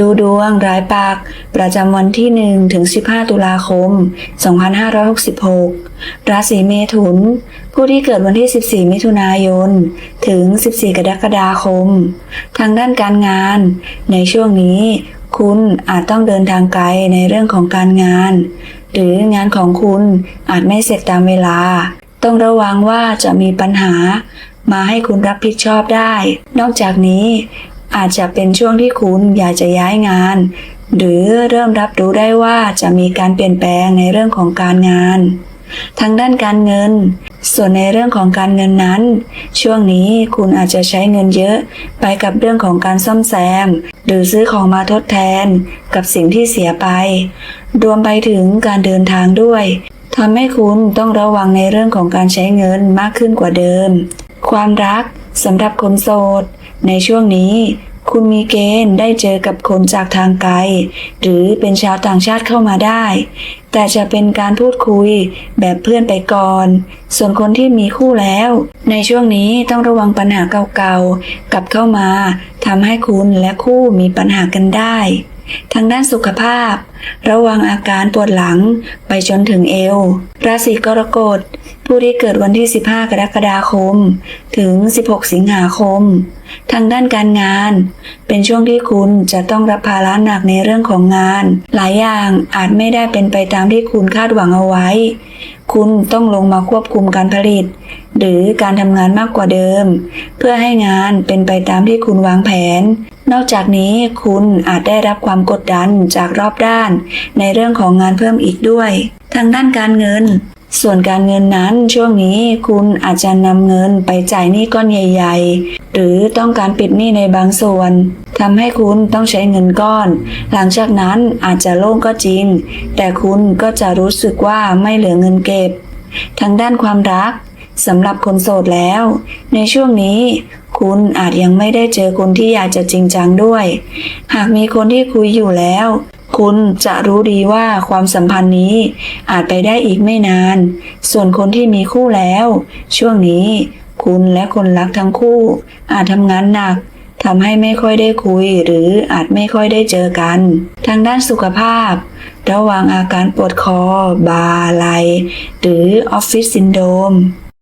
ดูดวงรายปักประจำวันที่ 1 ถึง 15 ตุลาคม 2566 ราศีเมถุน ผู้ที่เกิดวันที่ 14 มิถุนายน ถึง 14 กรกฎาคม ทางด้านการงาน ในช่วงนี้คุณอาจต้องเดินทางไกลในเรื่องของการงาน หรืองานของคุณอาจไม่เสร็จตามเวลา ต้องระวังว่าจะมีปัญหามาให้คุณรับผิดชอบได้ นอกจากนี้ อาจจะเป็นช่วงที่คุณอยากจะย้ายงาน หรือเริ่มรับรู้ได้ว่าจะมีการเปลี่ยนแปลงในเรื่องของการงาน ทางด้านการเงิน ส่วนในเรื่องของการเงินนั้น ช่วงนี้คุณอาจจะใช้เงินเยอะ ไปกับเรื่องของการซ่อมแซม หรือซื้อของมาทดแทน กับสิ่งที่เสียไป รวมไปถึงการเดินทางด้วยทำให้คุณต้องระวังในเรื่องของการใช้เงินมากขึ้นกว่าเดิม ความรัก สำหรับคนโสด ในช่วงนี้ คุณมีเกณฑ์ได้เจอกับคนจากทางไกล หรือเป็นชาวต่างชาติเข้ามาได้ แต่จะเป็นการพูดคุยแบบเพื่อนไปก่อน ส่วนคนที่มีคู่แล้ว ในช่วงนี้ต้องระวังปัญหาเก่าๆกลับเข้ามาทำให้คุณและคู่มีปัญหากันได้ ทางด้านสุขภาพ ระวังอาการปวดหลังไปจนถึงเอว ราศีกรกฎ ผู้ที่เกิดวันที่ 15 กรกฎาคม ถึง 16 สิงหาคม ทางด้านการงาน เป็นช่วงที่คุณจะต้องรับภาระหนักในเรื่องของงาน หลายอย่างอาจไม่ได้เป็นไปตามที่คุณคาดหวังเอาไว้ คุณต้องลงมาควบคุมการผลิต หรือการทำงานมากกว่าเดิม เพื่อให้งานเป็นไปตามที่คุณวางแผน นอกจากนี้คุณอาจได้รับความกดดันจากรอบด้าน ในเรื่องของงานเพิ่มอีกด้วย ทางด้านการเงิน ส่วนการเงินนั้นช่วงนี้คุณอาจจะนำเงินไปจ่ายหนี้ก้อนใหญ่ ๆ หรือต้องการปิดหนี้ในบางส่วนทำให้คุณต้องใช้เงินก้อน หลังจากนั้นอาจจะโล่งก็จริง แต่คุณก็จะรู้สึกว่าไม่เหลือเงินเก็บ ทางด้านความรักสำหรับคนโสดแล้ว ในช่วงนี้ คุณอาจยังไม่ได้เจอคนที่อยากจะจริงจังด้วย หากมีคนที่คุยอยู่แล้ว คุณจะรู้ดีว่าความสัมพันธ์นี้อาจไปได้อีกไม่นาน ส่วนคนที่มีคู่แล้ว ช่วงนี้คุณและคนรักทั้งคู่ อาจทำงานหนักทำให้ไม่ค่อยได้คุยหรืออาจไม่ค่อยได้เจอกัน ทางด้านสุขภาพ ระวังอาการปวดคอ บาไหลหรือออฟฟิศซินโดรม